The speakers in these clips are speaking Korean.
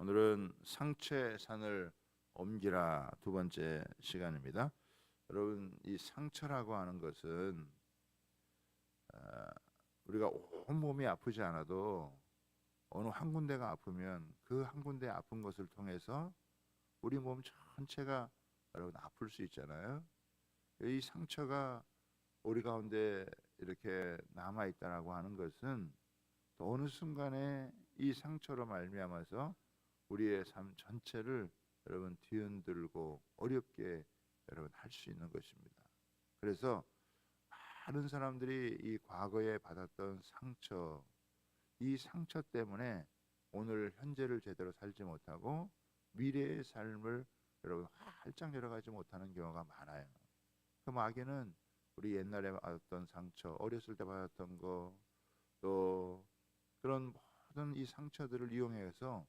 오늘은 상처의 산을 옮기라 두 번째 시간입니다. 여러분 이 상처라고 하는 것은 아, 우리가 온 몸이 아프지 않아도 어느 한 군데가 아프면 그 한 군데 아픈 것을 통해서 우리 몸 전체가 여러분 아플 수 있잖아요. 이 상처가 우리 가운데 이렇게 남아 있다라고 하는 것은 또 어느 순간에 이 상처로 말미암아서 우리의 삶 전체를 여러분 뒤흔들고 어렵게 여러분 할 수 있는 것입니다. 그래서 많은 사람들이 이 과거에 받았던 상처, 이 상처 때문에 오늘 현재를 제대로 살지 못하고 미래의 삶을 여러분 활짝 열어가지 못하는 경우가 많아요. 그 마귀는 우리 옛날에 받았던 상처, 어렸을 때 받았던 거, 또 그런 모든 이 상처들을 이용해서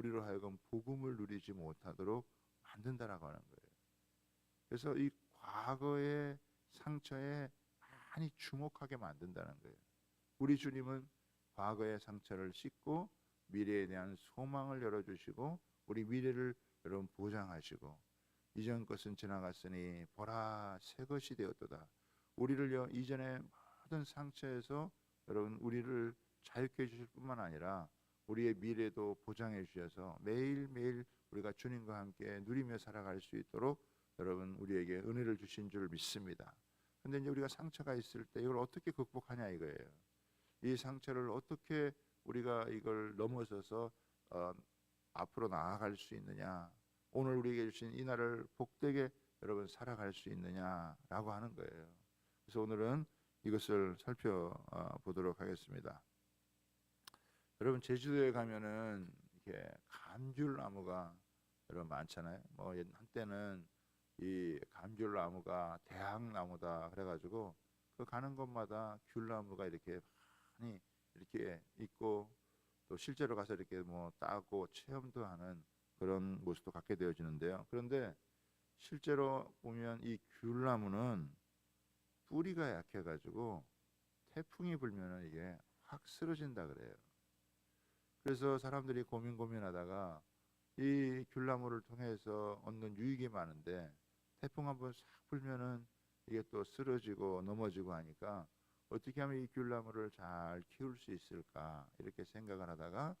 우리로 하여금 복음을 누리지 못하도록 만든다라고 하는 거예요. 그래서 이 과거의 상처에 많이 주목하게 만든다는 거예요. 우리 주님은 과거의 상처를 씻고 미래에 대한 소망을 열어주시고 우리 미래를 여러분 보장하시고 이전 것은 지나갔으니 보라 새 것이 되었도다. 우리를요 이전의 모든 상처에서 여러분 우리를 자유케 해주실 뿐만 아니라 우리의 미래도 보장해 주셔서 매일매일 우리가 주님과 함께 누리며 살아갈 수 있도록 여러분 우리에게 은혜를 주신 줄 믿습니다. 근데 이제 우리가 상처가 있을 때 이걸 어떻게 극복하냐 이거예요. 이 상처를 어떻게 우리가 이걸 넘어서서 어, 앞으로 나아갈 수 있느냐. 오늘 우리에게 주신 이 날을 복되게 여러분 살아갈 수 있느냐라고 하는 거예요. 그래서 오늘은 이것을 살펴보도록 하겠습니다. 여러분 제주도에 가면은 이렇게 감귤 나무가 여러분 많잖아요. 뭐 옛- 한때는 이 감귤 나무가 대학 나무다 그래가지고 그 가는 곳마다 귤 나무가 이렇게 많이 이렇게 있고 또 실제로 가서 이렇게 뭐 따고 체험도 하는 그런 모습도 갖게 되어지는데요. 그런데 실제로 보면 이 귤나무는 뿌리가 약해가지고 태풍이 불면은 이게 확 쓰러진다 그래요. 그래서 사람들이 고민 고민하다가 이 귤나무를 통해서 얻는 유익이 많은데 태풍 한번 싹 불면은 이게 또 쓰러지고 넘어지고 하니까 어떻게 하면 이 귤나무를 잘 키울 수 있을까 이렇게 생각을 하다가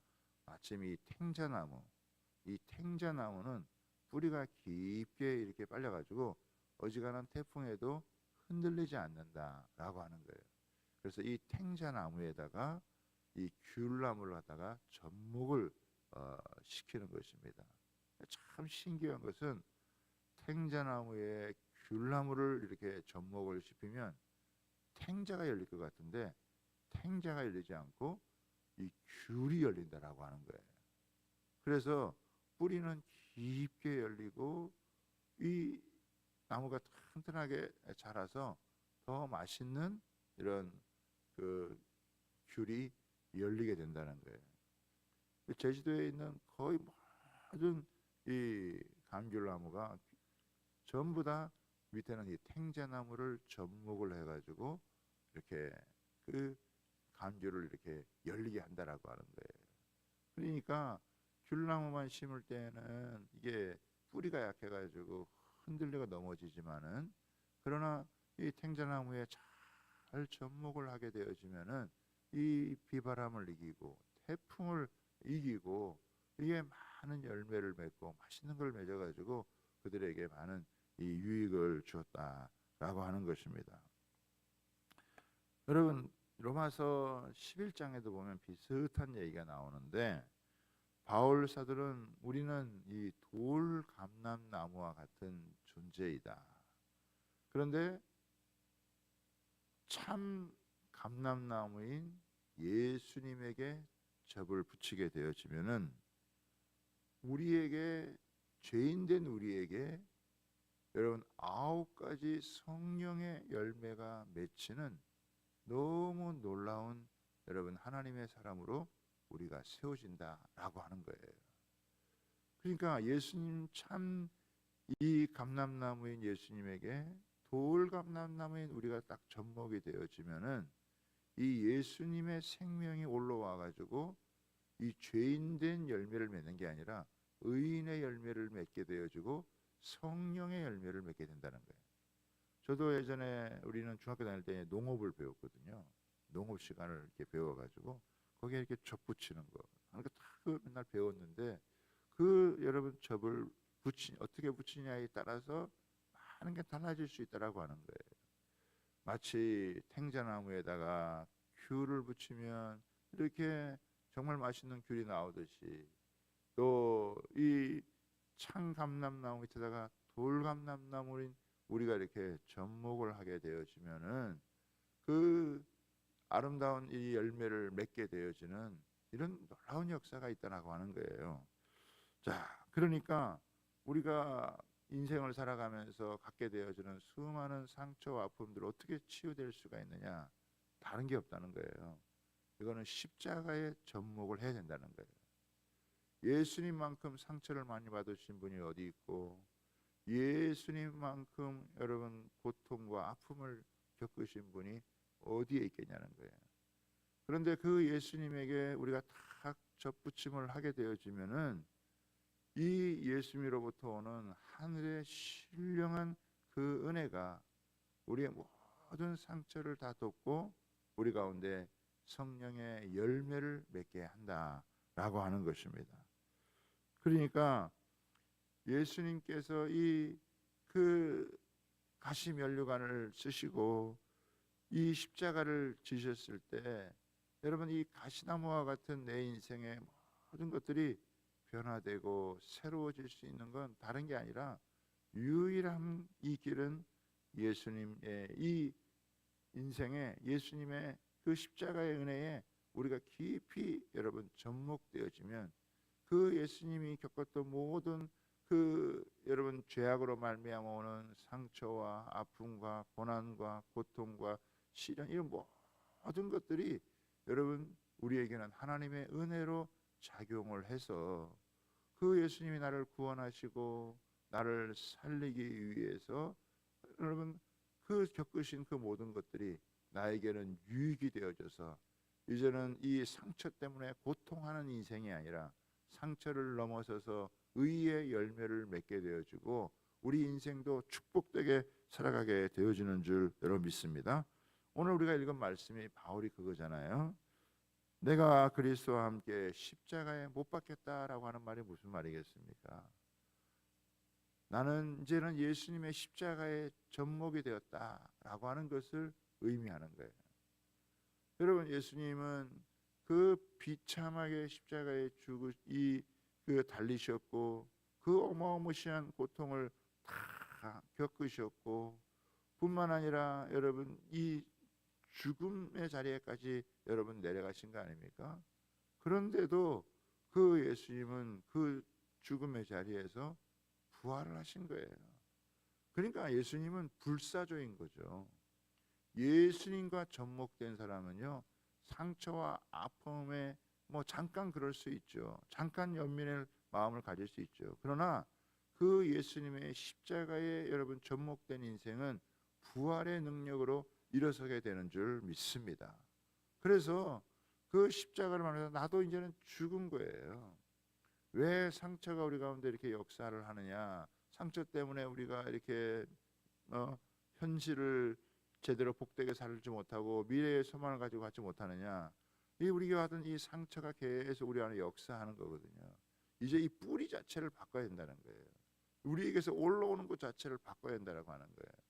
마침 이 탱자나무 이 탱자나무는 뿌리가 깊게 이렇게 빨려가지고 어지간한 태풍에도 흔들리지 않는다라고 하는 거예요. 그래서 이 탱자나무에다가 이 귤나무를 갖다가 접목을 어, 시키는 것입니다. 참 신기한 것은 탱자나무에 귤나무를 이렇게 접목을 시키면 탱자가 열릴 것 같은데 탱자가 열리지 않고 이 귤이 열린다라고 하는 거예요. 그래서 뿌리는 깊게 열리고 이 나무가 튼튼하게 자라서 더 맛있는 이런 그 귤이 열리게 된다는 거예요. 제주도에 있는 거의 모든 이 감귤나무가 전부 다 밑에는 이 탱자나무를 접목을 해가지고 이렇게 그 감귤을 이렇게 열리게 한다라고 하는 거예요. 그러니까 귤나무만 심을 때는 이게 뿌리가 약해가지고 흔들려가 넘어지지만은 그러나 이 탱자나무에 잘 접목을 하게 되어지면은 이 비바람을 이기고 태풍을 이기고 이게 많은 열매를 맺고 맛있는 걸 맺어가지고 그들에게 많은 이 유익을 주었다라고 하는 것입니다. 여러분 로마서 11장에도 보면 비슷한 얘기가 나오는데 바울 사들은 우리는 이 돌 감람나무와 같은 존재이다. 그런데 참 감람나무인 예수님에게 접을 붙이게 되어지면은 우리에게 죄인된 우리에게 여러분 아홉 가지 성령의 열매가 맺히는 너무 놀라운 여러분 하나님의 사람으로 우리가 세워진다라고 하는 거예요. 그러니까 예수님 참 이 감람나무인 예수님에게 돌 감람나무인 우리가 딱 접목이 되어지면은 이 예수님의 생명이 올라와 가지고 이 죄인된 열매를 맺는 게 아니라 의인의 열매를 맺게 되어지고 성령의 열매를 맺게 된다는 거예요. 저도 예전에 우리는 중학교 다닐 때 농업을 배웠거든요. 농업 시간을 이렇게 배워가지고 거기에 이렇게 접 붙이는 거, 하는 거다그 맨날 배웠는데 그 여러분 접을 붙이 어떻게 붙이냐에 따라서 많은 게 달라질 수 있다라고 하는 거예요. 마치 탱자나무에다가 귤을 붙이면 이렇게 정말 맛있는 귤이 나오듯이 또 이 창감람나무 밑에다가 돌감람나무인 우리가 이렇게 접목을 하게 되어지면은 그 아름다운 이 열매를 맺게 되어지는 이런 놀라운 역사가 있다라고 하는 거예요. 자, 그러니까 우리가 인생을 살아가면서 갖게 되어지는 수많은 상처와 아픔들 어떻게 치유될 수가 있느냐? 다른 게 없다는 거예요. 이거는 십자가에 접목을 해야 된다는 거예요. 예수님만큼 상처를 많이 받으신 분이 어디 있고 예수님만큼 여러분 고통과 아픔을 겪으신 분이 어디에 있겠냐는 거예요. 그런데 그 예수님에게 우리가 탁 접붙임을 하게 되어지면은 이 예수님으로부터 오는 하늘의 신령한 그 은혜가 우리의 모든 상처를 다 덮고 우리 가운데 성령의 열매를 맺게 한다라고 하는 것입니다. 그러니까 예수님께서 이 그 가시 면류관을 쓰시고 이 십자가를 지셨을 때 여러분 이 가시나무와 같은 내 인생의 모든 것들이 변화되고 새로워질 수 있는 건 다른 게 아니라 유일한 이 길은 예수님의 이 인생에 예수님의 그 십자가의 은혜에 우리가 깊이 여러분 접목되어지면 그 예수님이 겪었던 모든 그 여러분 죄악으로 말미암아 오는 상처와 아픔과 고난과 고통과 시련 이런 모든 것들이 여러분 우리에게는 하나님의 은혜로 작용을 해서 그 예수님이 나를 구원하시고 나를 살리기 위해서 여러분 그 겪으신 그 모든 것들이 나에게는 유익이 되어져서 이제는 이 상처 때문에 고통하는 인생이 아니라 상처를 넘어서서 의의 열매를 맺게 되어지고 우리 인생도 축복되게 살아가게 되어지는 줄 여러분 믿습니다. 오늘 우리가 읽은 말씀이 바울이 그거잖아요. 내가 그리스도와 함께 십자가에 못 박혔다라고 하는 말이 무슨 말이겠습니까? 나는 이제는 예수님의 십자가에 접목이 되었다라고 하는 것을 의미하는 거예요. 여러분 예수님은 그 비참하게 십자가에 죽으 이그 달리셨고 그 어마어마한 고통을 다 겪으셨고 뿐만 아니라 여러분 이 죽음의 자리에까지 여러분 내려가신 거 아닙니까? 그런데도 그 예수님은 그 죽음의 자리에서 부활을 하신 거예요. 그러니까 예수님은 불사조인 거죠. 예수님과 접목된 사람은요 상처와 아픔에 뭐 잠깐 그럴 수 있죠. 잠깐 연민의 마음을 가질 수 있죠. 그러나 그 예수님의 십자가에 여러분 접목된 인생은 부활의 능력으로 일어서게 되는 줄 믿습니다. 그래서 그 십자가를 말해서 나도 이제는 죽은 거예요. 왜 상처가 우리 가운데 이렇게 역사를 하느냐? 상처 때문에 우리가 이렇게 어, 현실을 제대로 복되게 살지 못하고 미래의 소망을 가지고 갖지 못하느냐? 이 우리가 하던 이 상처가 계속 우리 안에 역사하는 거거든요. 이제 이 뿌리 자체를 바꿔야 된다는 거예요. 우리에게서 올라오는 것 자체를 바꿔야 된다라고 하는 거예요.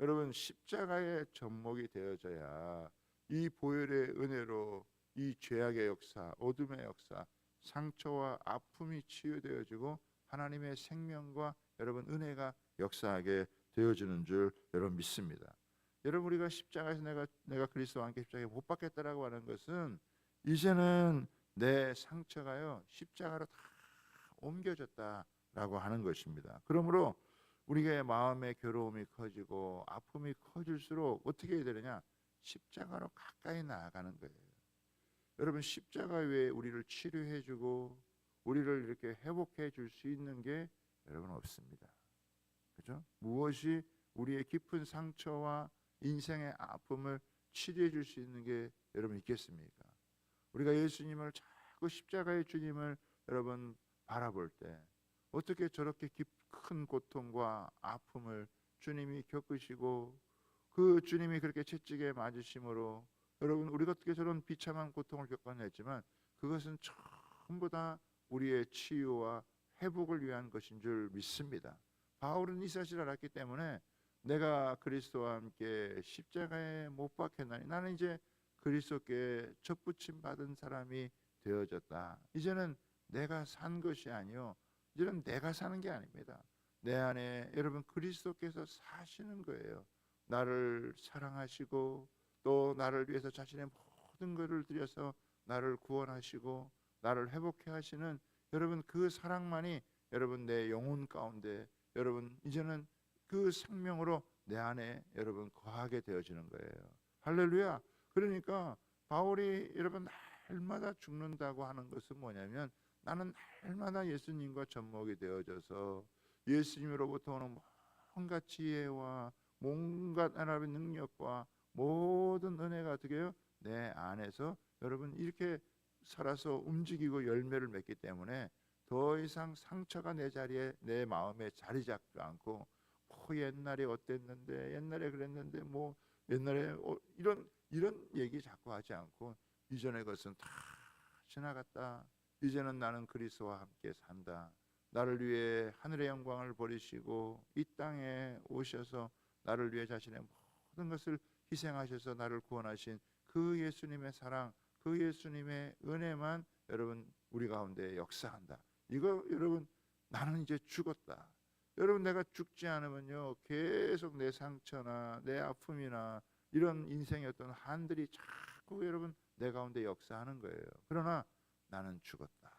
여러분 십자가의 접목이 되어져야 이 보혈의 은혜로 이 죄악의 역사, 어둠의 역사, 상처와 아픔이 치유되어지고 하나님의 생명과 여러분 은혜가 역사하게 되어지는 줄 여러분 믿습니다. 여러분 우리가 십자가에서 내가 내가 그리스도와 함께 십자가에 못 박혔다라고 하는 것은 이제는 내 상처가요 십자가로 다 옮겨졌다라고 하는 것입니다. 그러므로 우리의 마음의 괴로움이 커지고 아픔이 커질수록 어떻게 해야 되느냐? 십자가로 가까이 나아가는 거예요. 여러분 십자가 외에 우리를 치료해 주고 우리를 이렇게 회복해 줄 수 있는 게 여러분 없습니다. 그죠? 무엇이 우리의 깊은 상처와 인생의 아픔을 치료해 줄 수 있는 게 여러분 있겠습니까? 우리가 예수님을 자꾸 그 십자가의 주님을 여러분 바라볼 때 어떻게 저렇게 깊- 큰 고통과 아픔을 주님이 겪으시고 그 주님이 그렇게 채찍에 맞으심으로 여러분 우리가 어떻게 저런 비참한 고통을 겪어냈지만 그것은 전부 다 우리의 치유와 회복을 위한 것인 줄 믿습니다. 바울은 이 사실을 알았기 때문에 내가 그리스도와 함께 십자가에 못 박혔나니 나는 이제 그리스도께 접붙임 받은 사람이 되어졌다. 이제는 내가 산 것이 아니요. 이제는 내가 사는 게 아닙니다. 내 안에 여러분 그리스도께서 사시는 거예요. 나를 사랑하시고 또 나를 위해서 자신의 모든 것을 들여서 나를 구원하시고 나를 회복해 하시는 여러분 그 사랑만이 여러분 내 영혼 가운데 여러분 이제는 그 생명으로 내 안에 여러분 거하게 되어지는 거예요. 할렐루야. 그러니까 바울이 여러분 날마다 죽는다고 하는 것은 뭐냐면 나는 날마다 예수님과 접목이 되어져서 예수님으로부터 오는 온갖 지혜와 온갖 하나님의 능력과 모든 은혜가 어떻게 해요? 내 안에서 여러분 이렇게 살아서 움직이고 열매를 맺기 때문에 더 이상 상처가 내 자리에 내 마음에 자리 잡지 않고 뭐 옛날에 어땠는데 옛날에 그랬는데 뭐 옛날에 어, 이런 이런 얘기 자꾸 하지 않고 이전의 것은 다 지나갔다. 이제는 나는 그리스도와 함께 산다. 나를 위해 하늘의 영광을 버리시고 이 땅에 오셔서 나를 위해 자신의 모든 것을 희생하셔서 나를 구원하신 그 예수님의 사랑, 그 예수님의 은혜만 여러분 우리 가운데 역사한다. 이거 여러분 나는 이제 죽었다. 여러분 내가 죽지 않으면요 계속 내 상처나 내 아픔이나 이런 인생의 어떤 한들이 자꾸 여러분 내 가운데 역사하는 거예요. 그러나 나는 죽었다.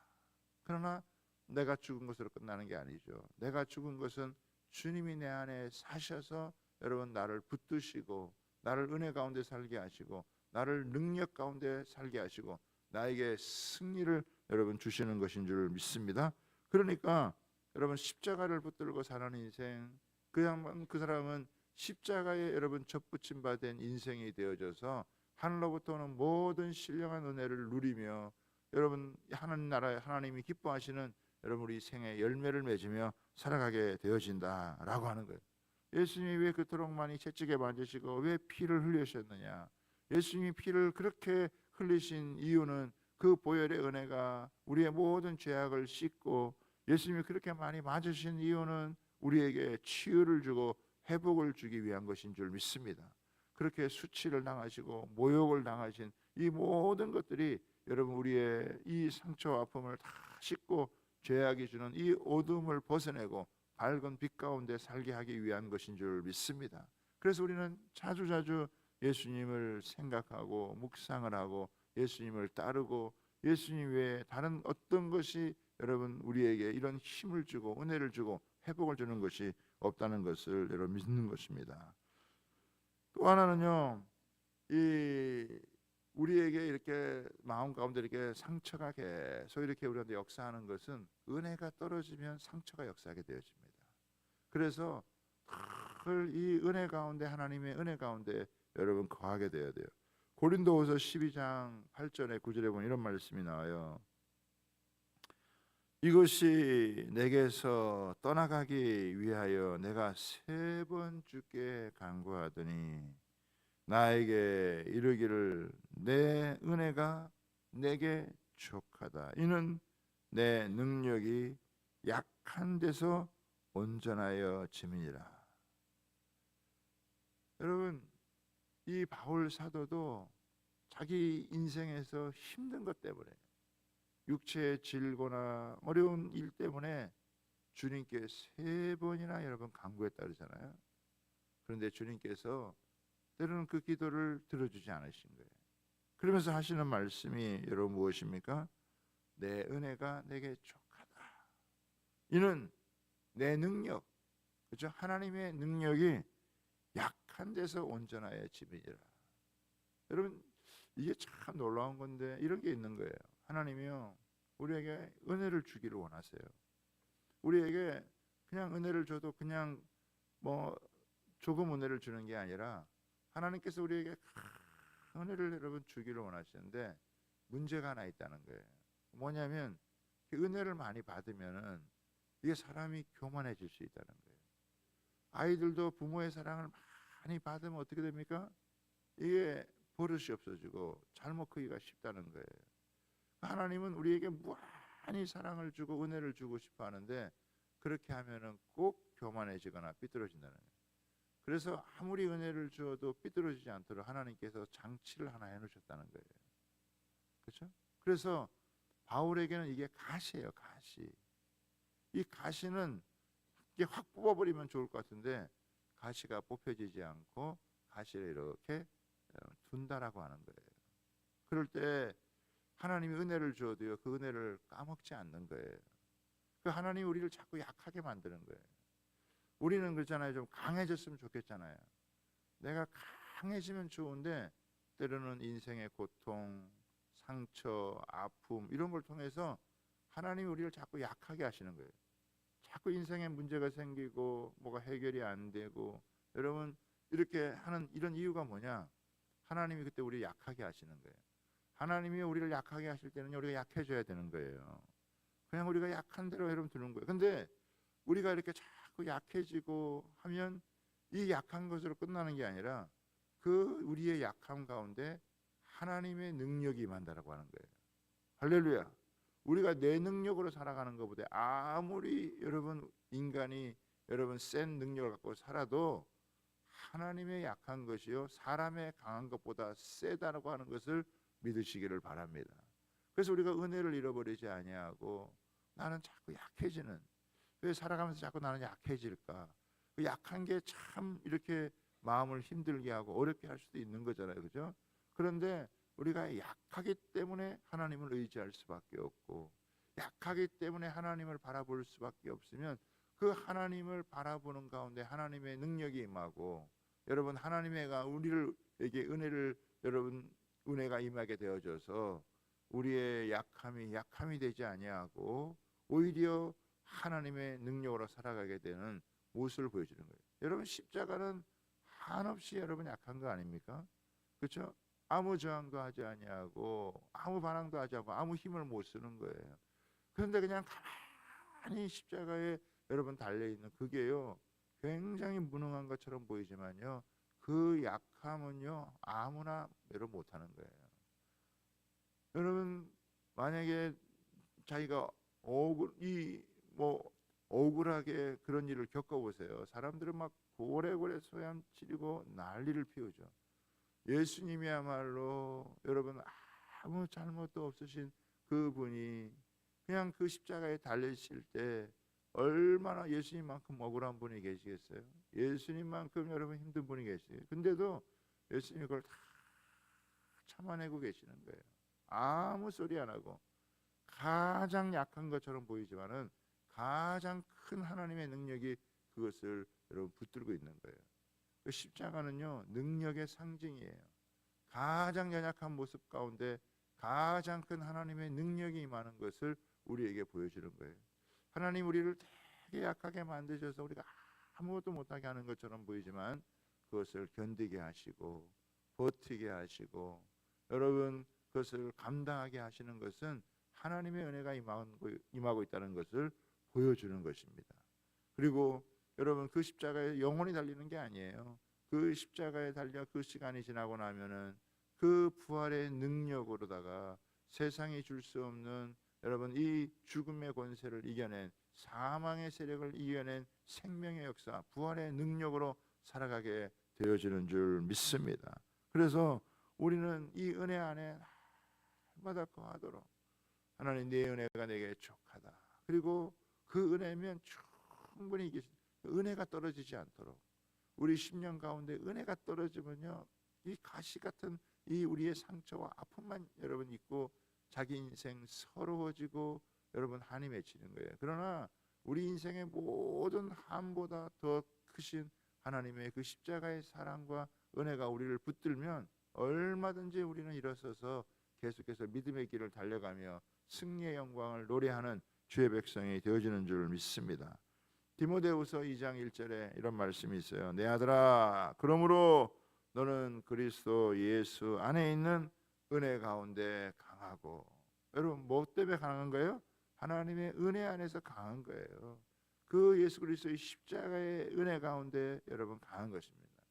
그러나 내가 죽은 것으로 끝나는 게 아니죠. 내가 죽은 것은 주님이 내 안에 사셔서 여러분 나를 붙드시고 나를 은혜 가운데 살게 하시고 나를 능력 가운데 살게 하시고 나에게 승리를 여러분 주시는 것인 줄 믿습니다. 그러니까 여러분 십자가를 붙들고 사는 인생 그야만 그 사람은 십자가에 여러분 접붙임 받은 인생이 되어져서 하늘로부터 오는 모든 신령한 은혜를 누리며 여러분 하나님 나라 하나님이 기뻐하시는 여러분 우리 생의 열매를 맺으며 살아가게 되어진다라고 하는 거예요. 예수님이 왜 그토록 많이 채찍에 맞으시고 왜 피를 흘리셨느냐? 예수님이 피를 그렇게 흘리신 이유는 그 보혈의 은혜가 우리의 모든 죄악을 씻고 예수님이 그렇게 많이 맞으신 이유는 우리에게 치유를 주고 회복을 주기 위한 것인 줄 믿습니다. 그렇게 수치를 당하시고 모욕을 당하신 이 모든 것들이 여러분 우리의 이 상처와 아픔을 다 씻고 죄악이 주는 이 어둠을 벗어내고 밝은 빛 가운데 살게 하기 위한 것인 줄 믿습니다. 그래서 우리는 자주 자주 예수님을 생각하고 묵상을 하고 예수님을 따르고 예수님 외에 다른 어떤 것이 여러분 우리에게 이런 힘을 주고 은혜를 주고 회복을 주는 것이 없다는 것을 여러분 믿는 것입니다. 또 하나는요. 이 우리에게 이렇게 마음 가운데 이렇게 상처가 계속 이렇게 우리한테 역사하는 것은 은혜가 떨어지면 상처가 역사하게 되어집니다. 그래서 늘이 은혜 가운데 하나님의 은혜 가운데 여러분 거하게 되어야 돼요. 고린도후서 12장 8절에 9절에 보면 이런 말씀이 나와요. 이것이 내게서 떠나가기 위하여 내가 세 번 주께 간구하더니 나에게 이르기를 내 은혜가 내게 족하다. 이는 내 능력이 약한 데서 온전하여 짐이니라. 여러분 이 바울 사도도 자기 인생에서 힘든 것 때문에 육체의 질거나 어려운 일 때문에 주님께 세 번이나 여러분 간구했다 그러잖아요. 그런데 주님께서 때로는 그 기도를 들어주지 않으신 거예요. 그러면서 하시는 말씀이 여러분 무엇입니까? 내 은혜가 내게 족하다. 이는 내 능력, 그렇죠? 하나님의 능력이 약한 데서 온전하여 집이니라. 여러분 이게 참 놀라운 건데 이런 게 있는 거예요. 하나님이요 우리에게 은혜를 주기를 원하세요. 우리에게 그냥 은혜를 줘도 그냥 뭐 조금 은혜를 주는 게 아니라 하나님께서 우리에게 큰 은혜를 여러분 주기를 원하시는데 문제가 하나 있다는 거예요. 뭐냐면 그 은혜를 많이 받으면은 이게 사람이 교만해질 수 있다는 거예요. 아이들도 부모의 사랑을 많이 받으면 어떻게 됩니까? 이게 버릇이 없어지고 잘못 크기가 쉽다는 거예요. 하나님은 우리에게 무한히 사랑을 주고 은혜를 주고 싶어 하는데 그렇게 하면은 꼭 교만해지거나 삐뚤어진다는 거예요. 그래서 아무리 은혜를 주어도 삐뚤어지지 않도록 하나님께서 장치를 하나 해놓으셨다는 거예요. 그렇죠? 그래서 바울에게는 이게 가시예요, 가시. 이 가시는 이게 확 뽑아버리면 좋을 것 같은데 가시가 뽑혀지지 않고 가시를 이렇게 어, 둔다라고 하는 거예요. 그럴 때 하나님이 은혜를 주어도요 그 은혜를 까먹지 않는 거예요. 그 하나님 우리를 자꾸 약하게 만드는 거예요. 우리는 그렇잖아요. 좀 강해졌으면 좋겠잖아요. 내가 강해지면 좋은데 때로는 인생의 고통, 상처, 아픔 이런 걸 통해서 하나님이 우리를 자꾸 약하게 하시는 거예요. 자꾸 인생에 문제가 생기고 뭐가 해결이 안 되고 여러분 이렇게 하는 이런 이유가 뭐냐? 하나님이 그때 우리 약하게 하시는 거예요. 하나님이 우리를 약하게 하실 때는 우리가 약해져야 되는 거예요. 그냥 우리가 약한 대로 여러분 두는 거예요. 근데 우리가 이렇게 자꾸 약해지고 하면 이 약한 것으로 끝나는 게 아니라 그 우리의 약함 가운데 하나님의 능력이 임한다라고 하는 거예요. 할렐루야. 우리가 내 능력으로 살아가는 것보다 아무리 여러분 인간이 여러분 센 능력을 갖고 살아도 하나님의 약한 것이요 사람의 강한 것보다 세다라고 하는 것을 믿으시기를 바랍니다. 그래서 우리가 은혜를 잃어버리지 아니하고 나는 자꾸 약해지는 왜 살아가면서 자꾸 나는 약해질까? 그 약한 게 참 이렇게 마음을 힘들게 하고 어렵게 할 수도 있는 거잖아요, 그죠? 그런데 우리가 약하기 때문에 하나님을 의지할 수밖에 없고 약하기 때문에 하나님을 바라볼 수밖에 없으면 그 하나님을 바라보는 가운데 하나님의 능력이 임하고 여러분 하나님의가 우리를에게 은혜를 여러분 은혜가 임하게 되어져서 우리의 약함이 약함이 되지 아니하고 오히려 하나님의 능력으로 살아가게 되는 모습을 보여주는 거예요. 여러분 십자가는 한없이 여러분 약한 거 아닙니까? 그렇죠? 아무 저항도 하지 아니하고 아무 반항도 하지 않고 아무 힘을 못 쓰는 거예요. 그런데 그냥 가만히 십자가에 여러분 달려 있는 그게요. 굉장히 무능한 것처럼 보이지만요. 그 약함은요. 아무나 매로 못 하는 거예요. 여러분 만약에 자기가 억울 이 뭐 억울하게 그런 일을 겪어 보세요. 사람들은 막 고래고래 소양 지르고 난리를 피우죠. 예수님이야말로 여러분 아무 잘못도 없으신 그분이 그냥 그 십자가에 달리실 때 얼마나 예수님만큼 억울한 분이 계시겠어요? 예수님만큼 여러분 힘든 분이 계시요 근데도 예수님이 그걸 다 참아내고 계시는 거예요. 아무 소리 안 하고 가장 약한 것처럼 보이지만은 가장 큰 하나님의 능력이 그것을 여러분 붙들고 있는 거예요. 그 십자가는요 능력의 상징이에요. 가장 연약한 모습 가운데 가장 큰 하나님의 능력이 임하는 것을 우리에게 보여주는 거예요. 하나님 우리를 되게 약하게 만드셔서 우리가 아무것도 못하게 하는 것처럼 보이지만 그것을 견디게 하시고 버티게 하시고 여러분 그것을 감당하게 하시는 것은 하나님의 은혜가 임하고 있다는 것을 보여주는 것입니다. 그리고 여러분 그 십자가에 영원히 달리는 게 아니에요. 그 십자가에 달려 그 시간이 지나고 나면은 그 부활의 능력으로다가 세상이 줄 수 없는 여러분 이 죽음의 권세를 이겨낸 사망의 세력을 이겨낸 생명의 역사, 부활의 능력으로 살아가게 되어지는 줄 믿습니다. 그래서 우리는 이 은혜 안에 날마다 거하도록 하나님 내 은혜가 내게 족하다. 그리고 그 은혜면 충분히 이게 은혜가 떨어지지 않도록 우리 10년 가운데 은혜가 떨어지면요 이 가시 같은 이 우리의 상처와 아픔만 여러분 있고 자기 인생 서러워지고 여러분 한이 맺히는 거예요. 그러나 우리 인생의 모든 함보다 더 크신 하나님의 그 십자가의 사랑과 은혜가 우리를 붙들면 얼마든지 우리는 일어서서 계속해서 믿음의 길을 달려가며 승리의 영광을 노래하는 주의 백성이 되어지는 줄 믿습니다. 디모데후서 2장 1절에 이런 말씀이 있어요. 내 아들아, 그러므로 너는 그리스도 예수 안에 있는 은혜 가운데 강하고 여러분 뭐 때문에 강한 거예요? 하나님의 은혜 안에서 강한 거예요. 그 예수 그리스도의 십자가의 은혜 가운데 여러분 강한 것입니다.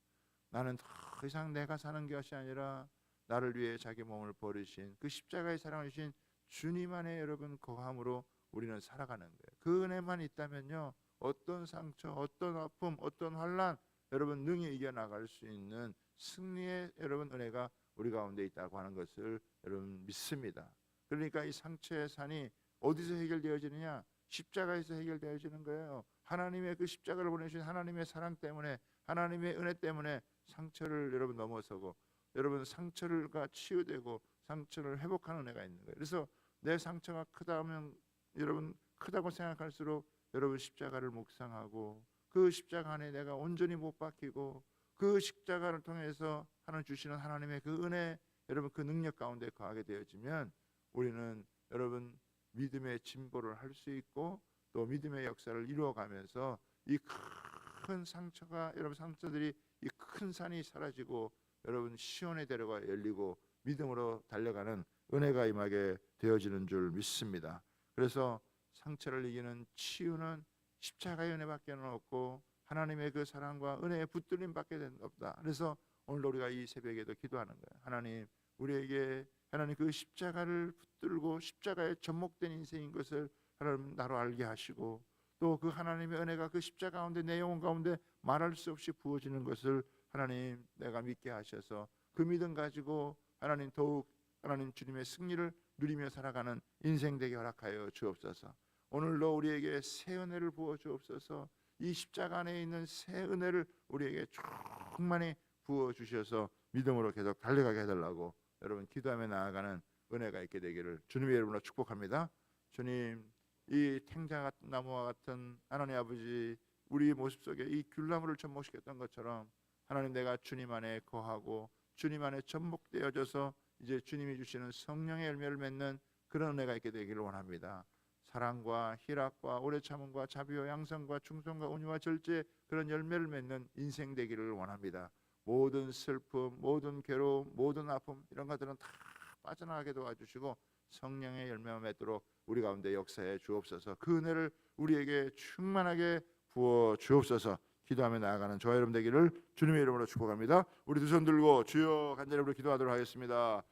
나는 더 이상 내가 사는 것이 아니라 나를 위해 자기 몸을 버리신 그 십자가의 사랑을 주신 주님 안에 여러분 거함으로 우리는 살아가는 거예요. 그 은혜만 있다면요. 어떤 상처, 어떤 아픔, 어떤 환란 여러분 능히 이겨 나갈 수 있는 승리의 여러분 은혜가 우리 가운데 있다고 하는 것을 여러분 믿습니다. 그러니까 이 상처의 산이 어디서 해결되어지느냐? 십자가에서 해결되어지는 거예요. 하나님의 그 십자가를 보내신 하나님의 사랑 때문에 하나님의 은혜 때문에 상처를 여러분 넘어서고 여러분 상처가 치유되고 상처를 회복하는 은혜가 있는 거예요. 그래서 내 상처가 크다면 여러분 크다고 생각할수록 여러분 십자가를 묵상하고 그 십자가 안에 내가 온전히 못 박히고 그 십자가를 통해서 하나님 주시는 하나님의 그 은혜 여러분 그 능력 가운데 거하게 되어지면 우리는 여러분 믿음의 진보를 할 수 있고 또 믿음의 역사를 이루어가면서 이 큰 상처가 여러분 상처들이 이 큰 산이 사라지고 여러분 시온의 대로가 열리고 믿음으로 달려가는 은혜가 임하게 되어지는 줄 믿습니다. 그래서 상처를 이기는 치유는 십자가의 은혜밖에는 없고 하나님의 그 사랑과 은혜의 붙들림밖에 된 없다. 그래서 오늘 우리가 이 새벽에도 기도하는 거예요. 하나님 우리에게 하나님 그 십자가를 붙들고 십자가에 접목된 인생인 것을 하나님 나로 알게 하시고 또 그 하나님의 은혜가 그 십자가 가운데 내 영혼 가운데 말할 수 없이 부어지는 것을 하나님 내가 믿게 하셔서 그 믿음 가지고 하나님 더욱 하나님 주님의 승리를 누리며 살아가는 인생 되게 허락하여 주옵소서. 오늘도 우리에게 새 은혜를 부어 주옵소서. 이 십자가 안에 있는 새 은혜를 우리에게 충만히 부어 주셔서 믿음으로 계속 달려가게 해달라고 여러분 기도하며 나아가는 은혜가 있게 되기를 주님의 이름으로 축복합니다. 주님 이 탱자 같은 나무와 같은 하나님 아버지 우리 모습 속에 이 귤나무를 접목시켰던 것처럼 하나님 내가 주님 안에 거하고 주님 안에 접목되어져서 이제 주님이 주시는 성령의 열매를 맺는 그런 은혜가 있게 되기를 원합니다. 사랑과 희락과 오래 참음과 자비와 양성과 충성과 온유와 절제 그런 열매를 맺는 인생 되기를 원합니다. 모든 슬픔, 모든 괴로움, 모든 아픔 이런 것들은 다 빠져나가게 도와주시고 성령의 열매만 맺도록 우리 가운데 역사해 주옵소서. 그 은혜를 우리에게 충만하게 부어 주옵소서. 기도하며 나아가는 저와 여러분 되기를 주님의 이름으로 축복합니다. 우리 두 손 들고 주여 간절히 우리 기도하도록 하겠습니다.